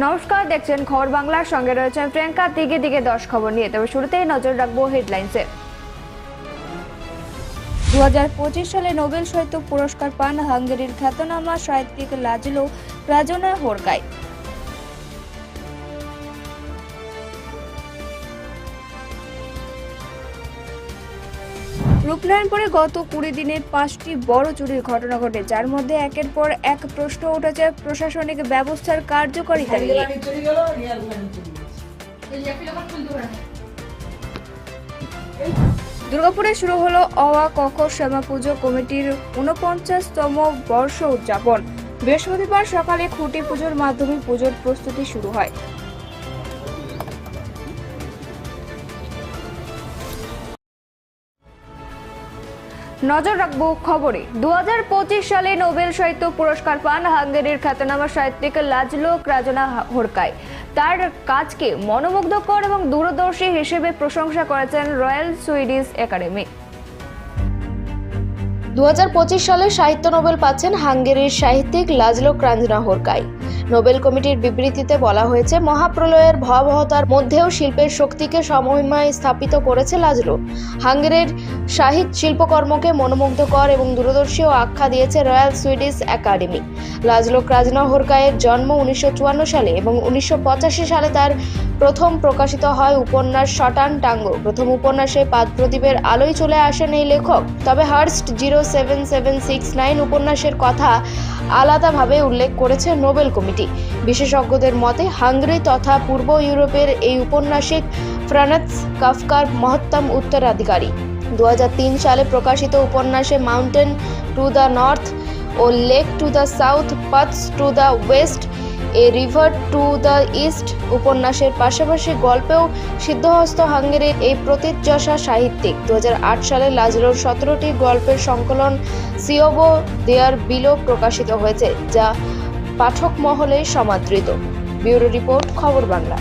নমস্কার, দেখছেন খবর বাংলার সঙ্গে রয়েছেন প্রিয়াঙ্কা। দিকে দিকে দশ খবর নিয়ে তবে শুরুতেই নজর রাখব হেডলাইন্সে। দু সালে নোবেল সাহিত্য পুরস্কার পান হাঙ্গেরির খ্যাতনামা সাহিত্যিক লাজলো রাজনা হোরকাই রূপনারায়ণপুরে গত কুড়ি দিনে পাঁচটি বড় চুরির ঘটনা ঘটে যার মধ্যে একের পর এক প্রশ্ন উঠেছে প্রশাসনিক ব্যবস্থার কার্যকারিতা নিয়ে। দুর্গাপুরে শুরু হলো অওয়া কখ শ্যামা পুজো কমিটির উনপঞ্চাশতম বর্ষ উদযাপন। বৃহস্পতিবার সকালে খুঁটি পুজোর মাধ্যমে পুজোর প্রস্তুতি শুরু হয়। নজর রাখব খবরে। দু হাজার পঁচিশ সালে নোবেল সাহিত্য পুরস্কার পান হাঙ্গেরির খ্যাতনামা সাহিত্যিক লাজলোক রাজনা হোরকায় তার কাজকে মনোমুগ্ধকর এবং দূরদর্শী হিসেবে প্রশংসা করেছেন রয়্যাল সুইডিশ একাডেমি। দু হাজার পঁচিশ সালে সাহিত্য নোবেল পাচ্ছেন হাঙ্গেরির সাহিত্যিক লাজলো ক্রাঞ্জনা হোরকাই নোবেল কমিটির বিবৃতিতে বলা হয়েছে, মহাপ্রলয়ের ভয়াবহতার মধ্যেও শিল্পের শক্তিকে সমহিমায় স্থাপিত করেছে লাজলো। হাঙ্গেরির সাহিত্য শিল্পকর্মকে মনোমুগ্ধকর এবং দূরদর্শী আখ্যা দিয়েছে রয়্যাল সুইডিশ একাডেমি। লাজলো ক্রাজনা হোরকায়ের জন্ম উনিশশো চুয়ান্ন সালে এবং উনিশশো পঁচাশি সালে তার প্রথম প্রকাশিত হয় উপন্যাস শটান টাঙ্গো। প্রথম উপন্যাসে পাদ প্রদীপের আলোয় চলে আসেন এই লেখক। তবে Herscht zero seven seven six nine উপন্যাসের কথা আলাদাভাবে উল্লেখ করেছে নোবেল কমিটি বিশেষজ্ঞদের মতে হাঙ্গরি তথা পূর্ব ইউরোপের এই উপন্যাসিক ফ্রানাৎস কাফকার মহত্তম উত্তরাধিকারী দু হাজার তিন সালে প্রকাশিত উপন্যাসে mountain to the north O lake to the south paths to the west a river to the east উপন্যাসের পাশাপাশি গল্পেও সিদ্ধহস্ত হাঙ্গেরির এই প্রতীচ্যশা সাহিত্যিক। দু হাজার আট সালে লাজলোর সতেরোটি গল্পের সংকলন সিওবো দেয়ার বিলো প্রকাশিত হয়েছে, যা পাঠক মহলে সমাদৃত। ব্যুরো রিপোর্ট, খবর বাংলা।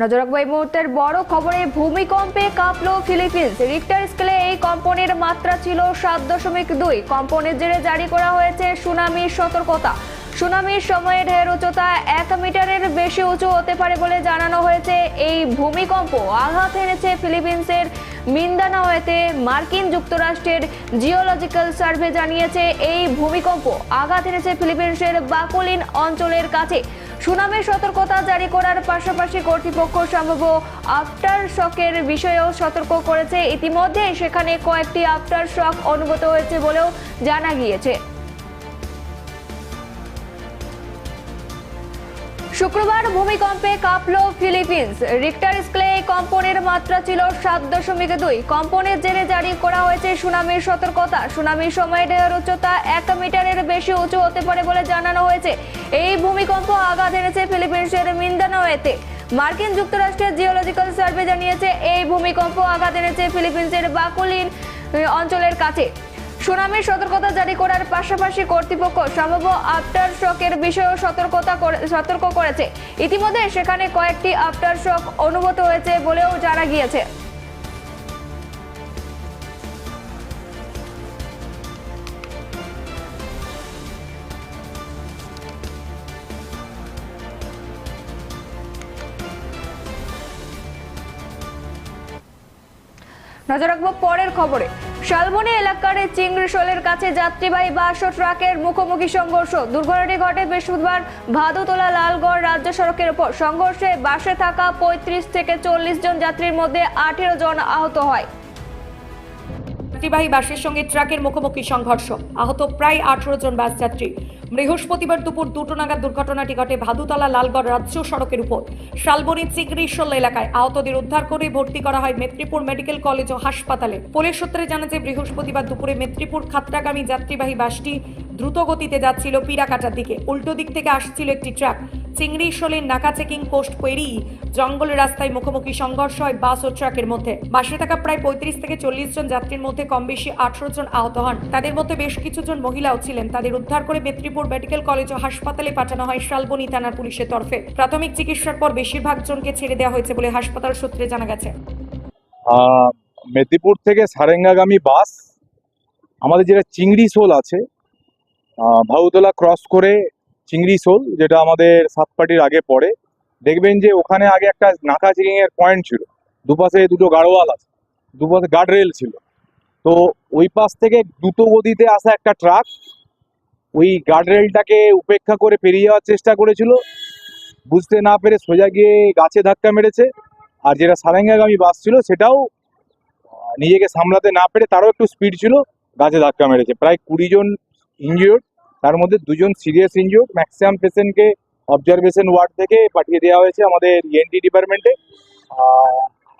নজর রাখব এই মুহূর্তের বড় খবরে, ভূমিকম্পে কাঁপলো ফিলিপিন্স। রিক্টার স্কেলে এই কম্পনের মাত্রা ছিল সাত দশমিক দুই। কম্পনের জেরে জারি করা হয়েছে সুনামির সতর্কতা। সুনামির সময়ে ঢের উচ্চতা এক মিটারের বেশি উঁচু হতে পারে বলে জানানো হয়েছে এই ভূমিকম্প। আঘাত এনেছে ফিলিপিন্সের মিন্দানাওয়েতে। মার্কিন যুক্তরাষ্ট্রের জিওলজিক্যাল সার্ভে জানিয়েছে এই ভূমিকম্প। আঘাত এনেছে ফিলিপিন্সের বাকুলিন অঞ্চলের কাছে। সুনামের সতর্কতা জারি করার পাশাপাশি কর্তৃপক্ষ সম্ভব আফটার শকের বিষয়েও সতর্ক করেছে। ইতিমধ্যে সেখানে কয়েকটি আফটার শক অনুগত হয়েছে বলেও জানা গিয়েছে। শুক্রবার ভূমিকম্পে কাঁপলো ফিলিপিন্স। রিক্টার স্কেলে কম্পনের মাত্রা ছিল সাত দশমিক দুই। কম্পনের জেরে জারি করা হয়েছে সুনামির সতর্কতা। সুনামির সময় উচ্চতা এক মিটারের বেশি উঁচু হতে পারে বলে জানানো হয়েছে। এই ভূমিকম্প আঘাত এনেছে ফিলিপিন্সের মিন্দানোয়েতে। মার্কিন যুক্তরাষ্ট্রের জিওলজিক্যাল সার্ভে জানিয়েছে, এই ভূমিকম্প আঘাত এনেছে ফিলিপিন্সের বাকুলিন অঞ্চলের কাছে। সুনামির সতর্কতা জারি করার পাশাপাশি কর্তৃপক্ষ সম্ভাব্য আফটার শকের বিষয়েও সতর্কতা সতর্ক করেছে। ইতিমধ্যে সেখানে কয়েকটি আফটার শক অনুভূত হয়েছে বলেও জানা গিয়েছে। নজর রাখব পরের খবরে। শালবনী এলাকার চিংড়িশোলের কাছে যাত্রীবাহী বাস ও ট্রাকের মুখোমুখি সংঘর্ষ। দুর্ঘটনাটি ঘটে বৃহস্পতিবার ভাদুতলা লালগড় রাজ্য সড়কের উপর সংঘর্ষে বাসে থাকা পঁয়ত্রিশ থেকে চল্লিশ জন যাত্রীর মধ্যে আঠেরো জন আহত হয়। যাত্রীবাহী বাসের সঙ্গে ট্রাকের মুখোমুখি সংঘর্ষ। আহত প্রায় আঠারো জন বাস যাত্রী। বৃহস্পতিবার দুপুর দুটো নাগাদ দুর্ঘটনাটি ঘটে ভাদুতলা লালগড় রাজ্য সড়কের উপর। শালবনী চিগরিশল এলাকায় আহতদের উদ্ধার করে ভর্তি করা হয় মেদিনীপুর মেডিকেল কলেজ ও হাসপাতালে। পুলিশ সূত্রে জানা যায়, বৃহস্পতিবার দুপুরে মেদিনীপুর খাত্রাগামী যাত্রীবাহী বাসটি দ্রুত গতিতে যাচ্ছিল পিরাকাটার দিকে। উল্টো দিক থেকে আসছিল একটি ট্রাক। চিংড়ি, শোলের নাকা চেকিং পোস্ট পেরিয়ে জঙ্গলের রাস্তায় মুখোমুখি সংঘর্ষ হয় বাস ও ট্রাকের মধ্যে। বাসে থাকা প্রায় পঁয়ত্রিশ থেকে চল্লিশ জন যাত্রীর মধ্যে কম বেশি আঠারো জন আহত হন। তাদের মধ্যে বেশ কিছু জন মহিলাও ছিলেন। তাদের উদ্ধার করে মেদিনীপুর মেডিকেল কলেজ ও হাসপাতালে পাঠানো হয় শালবনী থানার পুলিশের তরফে। প্রাথমিক চিকিৎসার পর বেশিরভাগ জনকে ছেড়ে দেওয়া হয়েছে বলে হাসপাতাল সূত্রে জানা গেছে। মেদিনীপুর থেকে সারেঙ্গাগামী বাস, আমাদের যেটা চিংড়ি শোল আছে ভাউতলা ক্রস করে চিংড়ি শোল, যেটা আমাদের সাতপাটির আগে পড়ে। দেখবেন যে ওখানে আগে একটা নাকা চেকিং এর পয়েন্ট ছিল। দুপাশে দুটো গাড়োয়াল আছে, দুপাশে গার্ড রেল ছিল। তো ওই পাশ থেকে দ্রুত গতিতে আসা একটা ট্রাক ওই গার্ড রেলটাকে উপেক্ষা করে পেরিয়ে যাওয়ার চেষ্টা করেছিল। বুঝতে না পেরে সোজা গিয়ে গাছে ধাক্কা মেরেছে। আর যেটা সারেঙ্গাগামী বাস ছিল, সেটাও নিজেকে সামলাতে না পেরে তারও একটু স্পিড ছিল, গাছে ধাক্কা মেরেছে। প্রায় কুড়ি জন ইনজিওর্ড তার মধ্যে দুজন সিরিয়াস ইনজিওর্ড ম্যাক্সিমাম পেশেন্টকে অবজারভেশন ওয়ার্ড থেকে পাঠিয়ে দেওয়া হয়েছে আমাদের ইএনটি ডিপার্টমেন্টে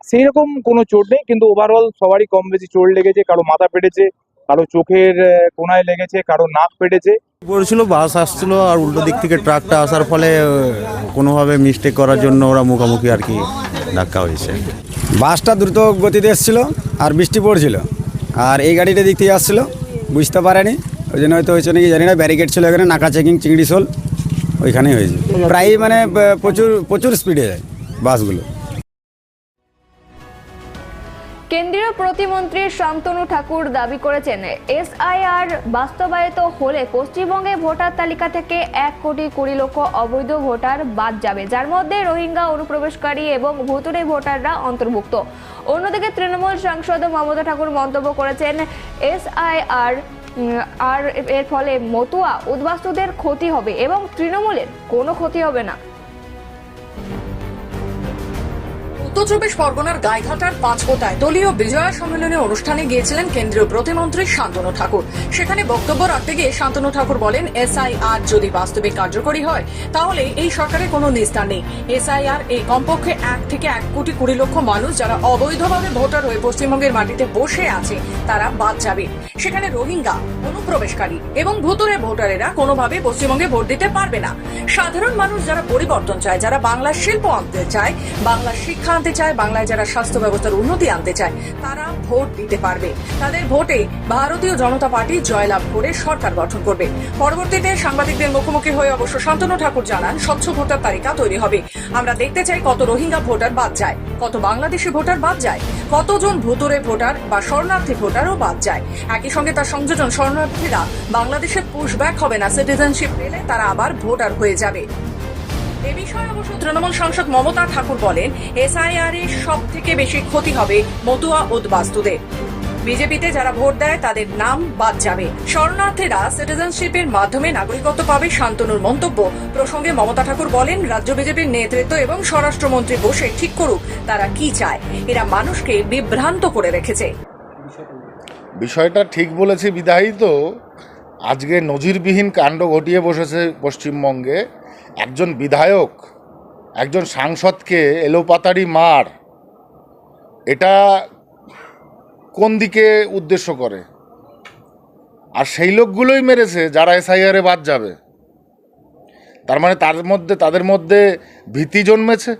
সেই রকম কোনো চোট নেই কিন্তু ওভারঅল সবারই কম বেশি চোট লেগেছে কারও মাথা পেটেছে কারও চোখের কোনায় লেগেছে কারও নাক পেটেছে। পড়েছিল বাস আসছিল আর উল্টো দিক থেকে ট্রাকটা আসার ফলে কোনোভাবে মিস্টেক করার জন্য ওরা মুখোমুখি আর কি ধাক্কা হয়েছে। বাসটা দ্রুত গতিতে এসেছিল আর বৃষ্টি পড়ছিল আর এই গাড়িটা দিক থেকে আসছিল বুঝতে পারেনি। ওই জন্য হয়তো হয়েছে নাকি জানি না ব্যারিকেড ছিল এখানে, নাকা চেকিং চিংড়ি শোল, ওইখানেই হয়েছে। প্রায় মানে প্রচুর প্রচুর স্পিডে যায় বাসগুলো। কেন্দ্রীয় প্রতিমন্ত্রী শান্তনু ঠাকুর দাবি করেছেন, এসআইআর বাস্তবায়িত হলে পশ্চিমবঙ্গে ভোটার তালিকা থেকে এক কোটি কুড়ি লক্ষ অবৈধ ভোটার বাদ যাবে। যার মধ্যে রোহিঙ্গা অনুপ্রবেশকারী এবং ভুতুরে ভোটাররা অন্তর্ভুক্ত। অন্যদিকে তৃণমূল সাংসদ মমতা ঠাকুর মন্তব্য করেছেন, এসআইআর আর এর ফলে মতুয়া উদ্বাস্তুদের ক্ষতি হবে এবং তৃণমূলের কোনো ক্ষতি হবে না। উত্তর চব্বিশ পরগনার গাইঘাটার পাঁচকোটায় দলীয় বিজয়া সম্মেলনী অনুষ্ঠানে গিয়েছিলেন কেন্দ্রীয় প্রতিমন্ত্রী শান্তনু ঠাকুর। সেখানে বক্তব্য রাখতে গিয়ে শান্তনু ঠাকুর বলেন, এসআইআর যদি বাস্তবে কার্যকরী হয়, তাহলে এই সরকারের কোনো নিস্তার নেই। এসআইআর এই কমপক্ষে এক থেকে এক কোটি কুড়ি লক্ষ মানুষ যারা অবৈধভাবে ভোটার হয়ে পশ্চিমবঙ্গের মাটিতে বসে আছে, তারা বাদ যাবে। সেখানে রোহিঙ্গা, অনুপ্রবেশকারী এবং ভুতুরে ভোটারেরা কোনোভাবে পশ্চিমবঙ্গে ভোট দিতে পারবে না। সাধারণ মানুষ যারা পরিবর্তন চায়, যারা বাংলার শিল্প আনতে চায়, বাংলার শিক্ষা আনতে চায়, বাংলায় যারা স্বাস্থ্য ব্যবস্থার উন্নতি আনতে চায়, তারা ভোট দিতে পারবে। তাদের ভোটে ভারতীয় জনতা পার্টি জয়লাভ করে সরকার গঠন করবে। পরবর্তীতে সাংবাদিকদের মুখোমুখি হয়ে অবশ্য শান্তনু ঠাকুর জানান, স্বচ্ছ ভোটার তালিকা তৈরি হবে। আমরা দেখতে চাই কত রোহিঙ্গা ভোটার বাদ যায়, কত বাংলাদেশি ভোটার বাদ যায়, কতজন ভুতুরে ভোটার বা শরণার্থী ভোটারও বাদ যায়। একই সঙ্গে তার সংযোজন শরণার্থীরা বাংলাদেশে পুশব্যাক হবে না, সিটিজেনশিপ পেলে তারা আবার ভোটার হয়ে যাবে। এ বিষয়ে তৃণমূল সাংসদ মমতা ঠাকুর বলেন এসআইআর এর সব থেকে বেশি ক্ষতি হবে মতুয়া উদ্বাস্তুদের। বিজেপিতে যারা ভোট দেয়, তাদের নাম বাদ যাবে। শরণার্থীরা সিটিজেনশিপের মাধ্যমে নাগরিকত্ব পাবে শান্তনুর মন্তব্য। প্রসঙ্গে মমতা ঠাকুর বলেন, রাজ্য বিজেপির নেতৃত্ব এবং স্বরাষ্ট্রমন্ত্রী বসে ঠিক করুক, তারা কি চায়? এরা মানুষকে বিভ্রান্ত করে রেখেছে। বিষয়টা ঠিক বলেছে বিধায়ী তো। আজকে নজিরবিহীন কাণ্ড ঘটিয়ে বসেছে পশ্চিমবঙ্গে। একজন বিধায়ক, একজন সাংসদকে এলোপাতারি মার, এটা কোন দিকে উদ্দেশ্য করে? আর সেই লোকগুলোই মেরেছে যারা এসআইআরে বাদ যাবে। তার মানে তার মধ্যে, তাদের মধ্যে ভীতি জন্মেছে।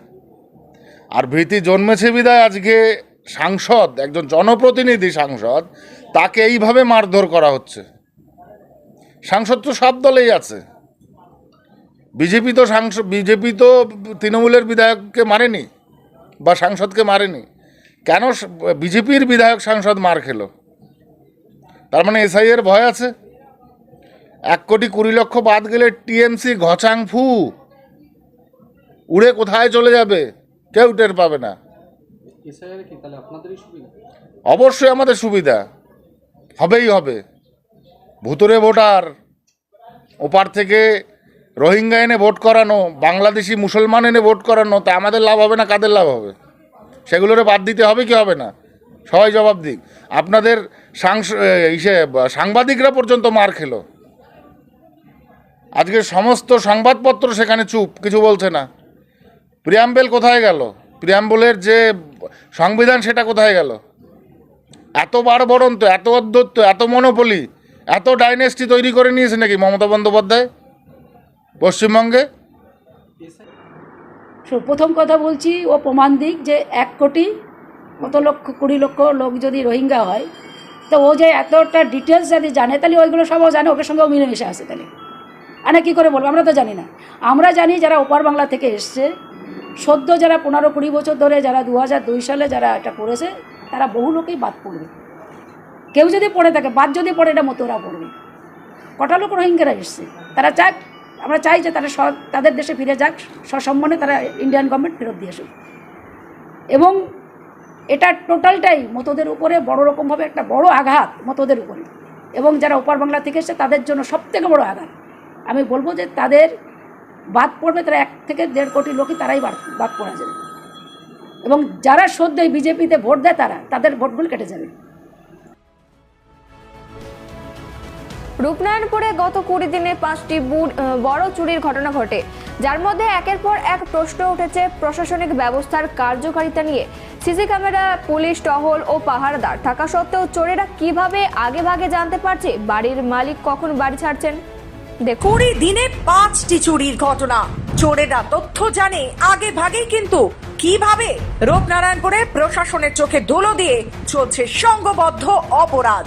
আর ভীতি জন্মেছে বিদায় আজকে সাংসদ, একজন জনপ্রতিনিধি সাংসদ, তাকে এইভাবে মারধর করা হচ্ছে। সাংসদ তো সব দলেই আছে। বিজেপি তো সাংসদ বিজেপি তো তৃণমূলের বিধায়ককে মারেনি বা সাংসদকে মারেনি। কেন বিজেপির বিধায়ক সাংসদ মার খেলো? তার মানে এসআইয়ের ভয় আছে? এক কোটি কুড়ি লক্ষ বাদ গেলে টিএমসি ঘচাং ফু। উড়ে কোথায় চলে যাবে? কেউ টের পাবে না। অবশ্যই আমাদের সুবিধা। হবেই হবে। ভুতুরে ভোটার ওপার থেকে রোহিঙ্গা এনে ভোট করানো, বাংলাদেশি মুসলমান এনে ভোট করানো, তা আমাদের লাভ হবে না, কাদের লাভ হবে? সেগুলোরে বাদ দিতে হবে কি হবে না? সবাই জবাব দিক। আপনাদের ইসে সাংবাদিকরা পর্যন্ত মার খেলো। আজকে সমস্ত সংবাদপত্র সেখানে চুপ, কিছু বলছে না। প্রিয়াম্বেল কোথায় গেল? প্রিয়াম্বলের যে সংবিধান সেটা কোথায় গেল? এত বাড়বরন্ত এত অধ্যত্ত, এত মনোপলি, এত ডাইনেস্টি তৈরি করে নিয়েছে নাকি মমতা বন্দ্যোপাধ্যায়? পশ্চিমবঙ্গে? প্রথম কথা বলছি, ও প্রমাণ দিক যে এক কোটি, কত লক্ষ, কুড়ি লক্ষ লোক যদি রোহিঙ্গা হয়, তো ও যে এতটা ডিটেলস যদি জানে, তাহলে ওইগুলো সবও জানে ওকে সঙ্গেও মিলেমিশে আসে তাহলে। আরে কী করে বলব, আমরা তো জানি না। আমরা জানি যারা ওপার বাংলা থেকে এসছে, সদ্য যারা পনেরো কুড়ি বছর ধরে যারা দু দুই সালে যারা এটা করেছে, তারা বহু লোকেই বাদ পড়বে। কেউ যদি পড়ে থাকে, বাদ যদি পড়ে এটা মতো ওরা পড়বে। কটা লোক রোহিঙ্গারা এসছে? তারা চাক আমরা চাই যে তারা তাদের দেশে ফিরে যাক, সসম্মানে তারা ইন্ডিয়ান গভর্নমেন্ট ফেরত দিয়ে আসুক। এবং এটা টোটালটাই মতদের উপরে বড় রকমভাবে একটা বড় আঘাত মতদের উপরে। এবং যারা ওপার বাংলা থেকে এসেছে, তাদের জন্য সব থেকে বড় আঘাত। আমি বলব যে তাদের বাদ পড়বে, তারা এক থেকে দেড় কোটি লোকই তারাই বাদ পড়া যাবে। এবং যারা সদ্যই বিজেপিতে ভোট দেয় তারা, তাদের ভোটগুলো কেটে যাবে। রূপনারায়ণপুরে গত কুড়ি দিনে পাঁচটি বুড়- চুরির ঘটনা ঘটে। যার মধ্যে একের পর এক প্রশ্ন উঠেছে প্রশাসনিক ব্যবস্থার কার্যকারিতা নিয়ে। সিসি ক্যামেরা, পুলিশ টহল ও পাহারাদার থাকা সত্ত্বেও চোরেরা কীভাবে আগে ভাগে জানতে পারছে বাড়ির মালিক কখন বাড়ি ছাড়ছেন? কুড়ি দিনে পাঁচটি চুরির ঘটনা। চোরেরা তথ্য জানে, আগে ভাগেই কিন্তু কীভাবে রূপনারায়ণপুরে প্রশাসনের চোখে ধুলো দিয়ে চলছে সংঘবদ্ধ অপরাধ।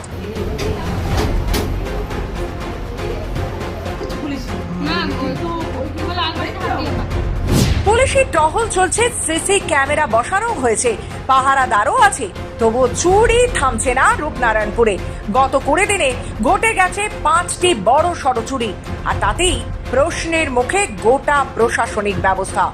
পুলিশের টহল চলছে সিসি ক্যামেরা বসানো হয়েছে। পাহারাদারও আছে। তবু চুরি থামছে না রূপনারায়ণপুরে। গত কুড়ি দিনে ঘটে গেছে পাঁচটি বড় সড় চুরি আর তাতেই প্রশ্নের মুখে গোটা প্রশাসনিক ব্যবস্থা।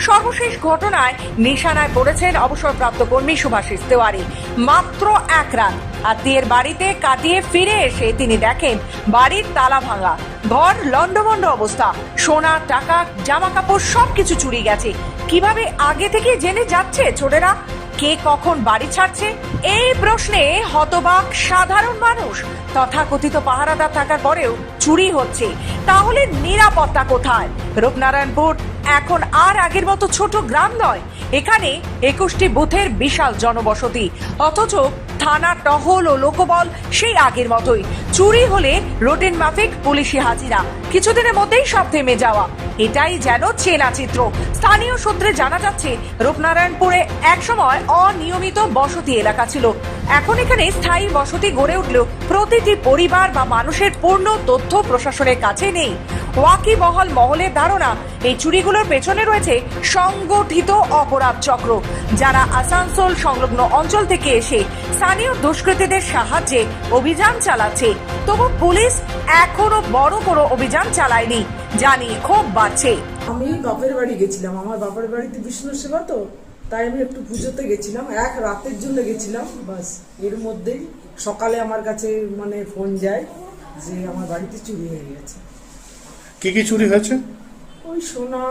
সর্বশেষ ঘটনায় নিশানায় পড়েছেন অবসরপ্রাপ্ত কর্মী সুভাষিস তেওয়ারি। মাত্র এক রাত আত্মীয়ের বাড়িতে কাটিয়ে ফিরে এসে তিনি দেখেন বাড়ির তালা ভাঙা, ঘর লন্ডভন্ড অবস্থা, সোনা, টাকা জামা কাপড় সবকিছু চুরি গেছে। কীভাবে আগে থেকে জেনে যাচ্ছে চোরেরা কে কখন বাড়ি ছাড়ছে? এই প্রশ্নে হতবাক সাধারণ মানুষ। তথাকথিত পাহারাদার থাকার পরেও চুরি হচ্ছে। তাহলে নিরাপত্তা কোথায়? রূপনারায়ণপুর এখন আর আগের মতো ছোট গ্রাম নয়। এখানে একুশটি বুথের বিশাল জনবসতি। অথচ থানা টহল ও লোকবল সেই আগের মতোই। চুরি হলে রোটেন মাফিক, পুলিশি হাজিরা। কিছুদিনের মধ্যেই সব থেমে যাওয়া। এটাই যেন চেনা চিত্র স্থানীয় সূত্রে জানা যাচ্ছে, রূপনারায়ণপুরে একসময় অনিয়মিত বসতি এলাকা ছিল। এখন এখানে স্থায়ী বসতি গড়ে উঠলেও প্রতিটি পরিবার বা মানুষের পূর্ণ তথ্য প্রশাসনের কাছে নেই। ওয়াকিবহল মহলের ধারণা, এই চুরিগুলোর পেছনে রয়েছে সংগঠিত অপরাধ চক্র, যারা আসানসোল সংলগ্ন অঞ্চল থেকে এসে স্থানীয় দুষ্কৃতীদের সাহায্যে অভিযান চালাচ্ছে। তবু পুলিশ এখনও বড় কোনো অভিযান চালায়নি জানি ক্ষোভ বাড়ছে। আমি বাপের বাড়ি গেছিলাম, আমার বাপের বাড়িতে বিষ্ণু সেবা তো, তাই আমি একটু পুজোতে গেছিলাম, এক রাতের জন্য গেছিলাম, বাস। এর মধ্যেই সকালে আমার কাছে মানে ফোন যায় যে আমার বাড়িতে চুরি হয়ে গেছে। কি কি চুরি হয়েছে? ওই সোনা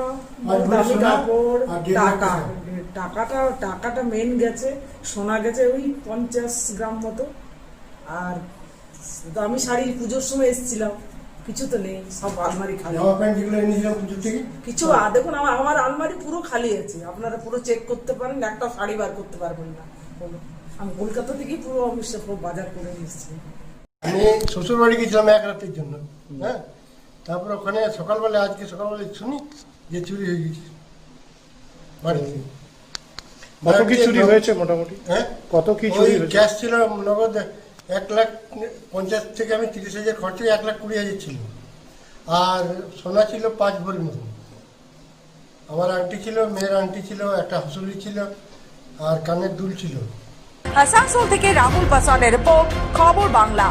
দামি কাপড় টাকা। টাকা। টাকাটা টাকাটা মেন গেছে সোনা গেছে ওই পঞ্চাশ গ্রাম মতো। আর আমি শাড়ি পুজোর সময় এসেছিলাম কিছু তো নেই সব আলমারি খালি। কিছু দেখুন আমার আমার আলমারি পুরো খালি আছে। আপনারা পুরো চেক করতে পারেন একটা শাড়ি বার করতে পারবেন না। আমি কলকাতা থেকেই পুরো সব বাজার করে নিয়ে এসেছি। আমি শ্বশুর বাড়ি গেছিলাম এক রাতের জন্য হ্যাঁ? তারপর ওখানে সকালবেলা আজকে সকালবেলা শুনি যে চুরি হয়ে গেছে। বাড়িতে কত কি চুরি হয়েছে মোটামুটি? হ্যাঁ? কত কি চুরি হয়েছে? ক্যাশ ছিল নগদ এক লাখ পঞ্চাশ থেকে আমি তিরিশ হাজার খরচে এক লাখ কুড়ি হাজার ছিল। আর সোনা ছিল পাঁচ ভরির মতন। আমার আংটি ছিল মেয়ের আংটি ছিল একটা হাসুলি ছিল আর কানের দুল ছিল। আসানসোল থেকে রাহুল পাসওয়ানের রিপোর্ট খবর বাংলা।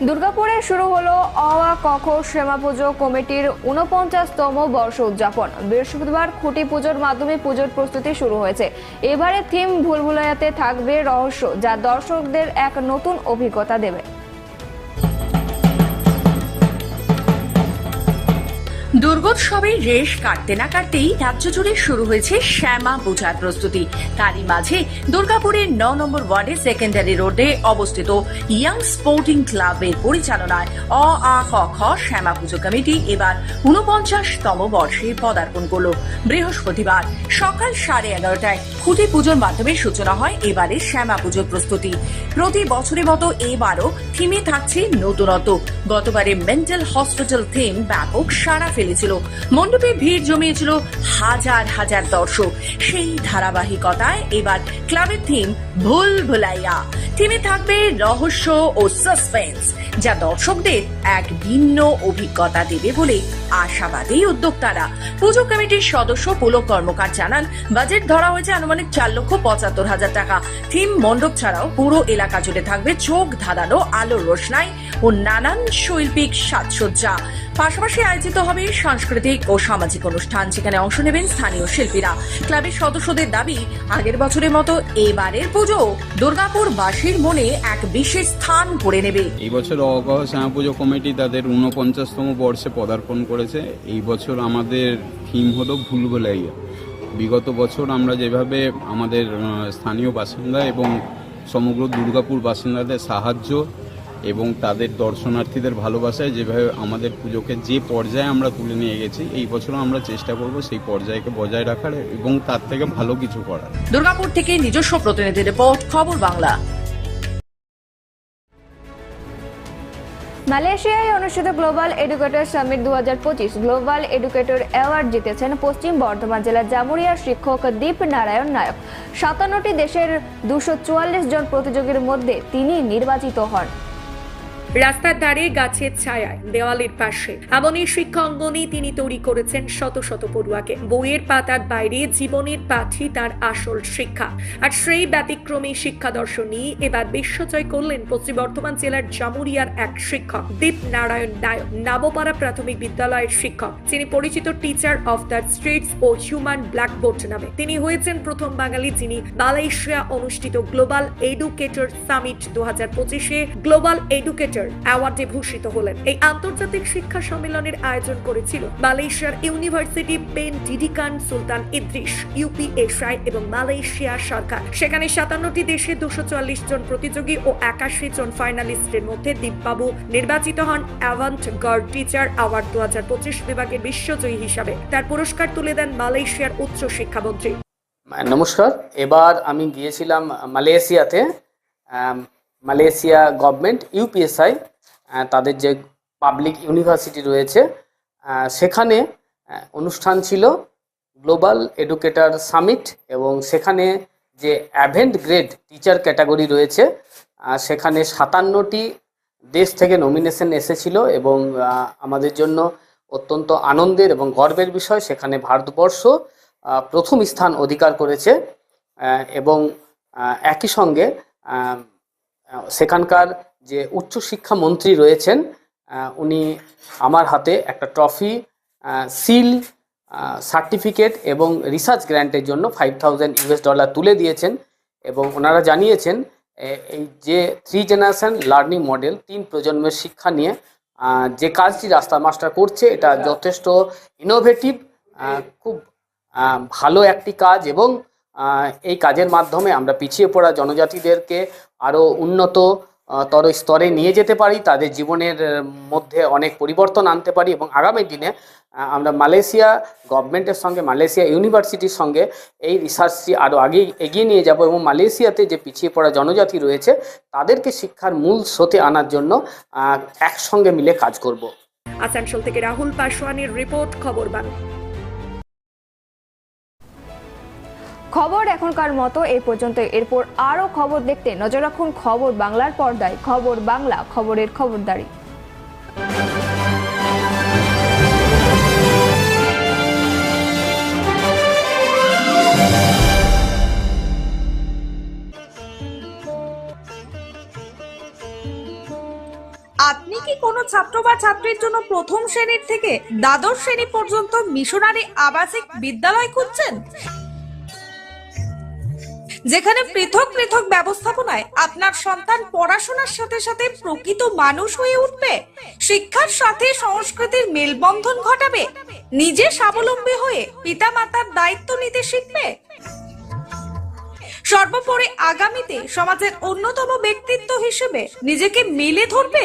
দুর্গাপুরে শুরু হলো অওয়া কখ শ্যামা পুজো কমিটির উনপঞ্চাশতম বর্ষ উদযাপন। বৃহস্পতিবার খুঁটি পুজোর মাধ্যমে পুজোর প্রস্তুতি শুরু হয়েছে। এবারে থিম ভুলভুলাইয়াতে থাকবে রহস্য, যা দর্শকদের এক নতুন অভিজ্ঞতা দেবে। দুর্গোৎসবের রেশ কাটতে না কাটতেই রাজ্য জুড়ে শুরু হয়েছে শ্যামা পূজার প্রস্তুতি। তারই মাঝে দুর্গাপুরের ন নম্বর ওয়ার্ডে সেকেন্ডারি রোডে অবস্থিত ইয়াং স্পোর্টিং ক্লাবের পরিচালনায় অ আ খ খ শ্যামা পুজো কমিটি এবার উনপঞ্চাশতম বর্ষে পদার্পণ করল। বৃহস্পতিবার সকাল সাড়ে এগারোটায় খুঁটি পুজোর মাধ্যমে সূচনা হয় এবারে শ্যামা পুজোর প্রস্তুতি। প্রতি বছরের মতো এবারও থিমে থাকছে নতুনত্ব। গতবারে মেন্টাল হসপিটাল থিম ব্যাপক সাড়া ফেলেছিল। মণ্ডপে ভিড় জমিয়েছিল হাজার হাজার দর্শক। সেই ধারাবাহিকতায় এবার ক্লাবের থিম ভুল ভুলাইয়া। থিমে থাকবে রহস্য ও সাসপেন্স, যা দর্শকদের এক ভিন্ন অভিজ্ঞতা দেবে বলে আশাবাদী উদ্যোক্তারা। পুজো কমিটির সদস্য পুলক কর্মকার জানান, বাজেট ধরা হয়েছে আনুমানিক চার লক্ষ পঁচাত্তর হাজার টাকা। থিম মণ্ডপ ছাড়াও পুরো এলাকা জুড়ে থাকবে চোখ ধাঁধানো আলোর রোশনাই ও নানান শৈল্পিক সাজসজ্জা। পাশাপাশি আয়োজিত হবে সাংস্কৃতিক ও সামাজিক অনুষ্ঠান, যেখানে অংশ নেবেন স্থানীয় শিল্পীরা। ক্লাবের সদস্যদের দাবি, আগের বছরের মতো এবারের পুজো দুর্গাপুর বাসীর মনে এক বিশেষ স্থান করে নেবে। এই বছর অগহ শ্যামা পুজো কমিটি তাদের ঊনপঞ্চাশতম বর্ষে পদার্পণ করেছে। এই বছর আমাদের থিম হলো ভুলভুলাইয়া। বিগত বছর আমরা যেভাবে আমাদের স্থানীয় বাসিন্দা এবং সমগ্র দুর্গাপুর বাসিন্দাদের সাহায্য এবং তাদের দর্শনার্থীদের ভালোবাসায় যেভাবে আমাদের পুজোকে যে পর্যায়ে আমরা তুলে নিয়ে গেছি এই বছরও আমরা চেষ্টা করব সেই পর্যায়কে বজায় রাখার এবং তার থেকে ভালো কিছু করার। দুর্গাপুর থেকে নিজস্ব প্রতিনিধি রিপোর্ট খবর বাংলা। মালয়েশিয়ায় অনুষ্ঠিত গ্লোবাল এডুকেটর সামিট দু গ্লোবাল এডুকেটর অ্যাওয়ার্ড জিতেছেন পশ্চিম বর্ধমান জেলার জামুরিয়ার শিক্ষক দীপ নারায়ণ নায়ক। সাতান্নটি দেশের দুশো জন প্রতিযোগীর মধ্যে তিনি নির্বাচিত হন। রাস্তার ধারে গাছের ছায়ায়, দেওয়ালের পাশে। এমনই শিক্ষা অঙ্গনে তিনি তৈরি করেছেন শত শত পড়ুয়াকে। বইয়ের পাতার বাইরে জীবনের পাঠই তার আসল শিক্ষা। আর সেই ব্যতিক্রমী শিক্ষা দর্শন এবার বিশ্বজয় করলেন পশ্চিম বর্ধমান জেলার জামুরিয়ার এক শিক্ষক দীপ নারায়ণ নায়ক নাবপাড়া প্রাথমিক বিদ্যালয়ের শিক্ষক। যিনি পরিচিত টিচার অফ দ্য স্ট্রিটস ও হিউম্যান ব্ল্যাকবোর্ড নামে। তিনি হয়েছেন প্রথম বাঙালি যিনি মালয়েশিয়া অনুষ্ঠিত গ্লোবাল এডুকেটর সামিট দু হাজার পঁচিশে গ্লোবাল এডুকেটর অ্যাওয়ার্ডে ভূষিত হলেন। এই আন্তর্জাতিক শিক্ষা সম্মেলনের আয়োজন করেছিল মালয়েশিয়ার university Pendidikan Sultan Idris UPSI এবং মালয়েশিয়া সরকার। সেখানে সাতান্নটি দেশে দুশো চুয়াল্লিশ জন প্রতিযোগী ও একাশি জন ফাইনালিস্টের মধ্যে দীপবাবু নির্বাচিত হন অ্যাভান্ট গার্ড টিচার অ্যাওয়ার্ড দু হাজার পঁচিশ বিভাগের বিশ্বজয়ী হিসাবে। তার পুরস্কার তুলে দেন মালয়েশিয়ার উচ্চ শিক্ষামন্ত্রী। নমস্কার। এবার আমি গিয়েছিলাম মালয়েশিয়াতে মালয়েশিয়া গভর্নমেন্ট, ইউপিএসআই তাদের যে পাবলিক ইউনিভার্সিটি রয়েছে সেখানে অনুষ্ঠান ছিল গ্লোবাল এডুকেটর সামিট এবং সেখানে যে অ্যাভেন্ট গ্রেড টিচার ক্যাটাগরি রয়েছে সেখানে সাতান্নটি দেশ থেকে নমিনেশন এসেছিল এবং আমাদের জন্য অত্যন্ত আনন্দের এবং গর্বের বিষয়, সেখানে ভারতবর্ষ প্রথম স্থান অধিকার করেছে এবং একই সঙ্গে সেখানকার যে উচ্চশিক্ষা মন্ত্রী রয়েছেন উনি আমার হাতে একটা ট্রফি সিল সার্টিফিকেট এবং রিসার্চ গ্র্যান্টের জন্য ফাইভ থাউজেন্ড ইউএস ডলার তুলে দিয়েছেন এবং ওনারা জানিয়েছেন এই যে থ্রি জেনারেশন লার্নিং মডেল তিন প্রজন্মের শিক্ষা নিয়ে যে কাজটি রাস্তা মাস্টার করছে, এটা যথেষ্ট ইনোভেটিভ খুব ভালো একটি কাজ এবং এই কাজের মাধ্যমে আমরা পিছিয়ে পড়া জনজাতিদেরকে আরও উন্নত তর স্তরে নিয়ে যেতে পারি, তাদের জীবনের মধ্যে অনেক পরিবর্তন আনতে পারি এবং আগামী দিনে আমরা মালয়েশিয়া গভর্নমেন্টের সঙ্গে, মালয়েশিয়া ইউনিভার্সিটির সঙ্গে এই রিসার্চটি আরও আগে এগিয়ে নিয়ে যাব এবং মালয়েশিয়াতে যে পিছিয়ে পড়া জনজাতি রয়েছে, তাদেরকে শিক্ষার মূল স্রোতে আনার জন্য একসঙ্গে মিলে কাজ করব। আসানসোল থেকে রাহুল পাশওয়ানের রিপোর্ট, খবর বাংলা। খবর এখনকার মতো এই পর্যন্ত। এরপর আরও খবর দেখতে নজর রাখুন খবর বাংলার পর্দায়। খবর বাংলা, খবরের খবরদারি। আপনি কি কোনো ছাত্র বা ছাত্রীর জন্য প্রথম শ্রেণির থেকে দ্বাদশ শ্রেণি পর্যন্ত মিশনারি আবাসিক বিদ্যালয় খুঁজছেন? যেখানে পৃথক পৃথক ব্যবস্থাপনায় আপনার সন্তান পড়াশোনার সাথে সাথে প্রকৃত মানুষ হয়ে উঠবে। শিক্ষার সাথে সংস্কৃতির মেলবন্ধন ঘটাবে। নিজে স্বাবলম্বী হয়ে পিতামাতার দায়িত্ব নিতে শিখবে। সর্বোপরি আগামীতে সমাজের অন্যতম ব্যক্তিত্ব হিসেবে নিজেকে মেলে ধরবে।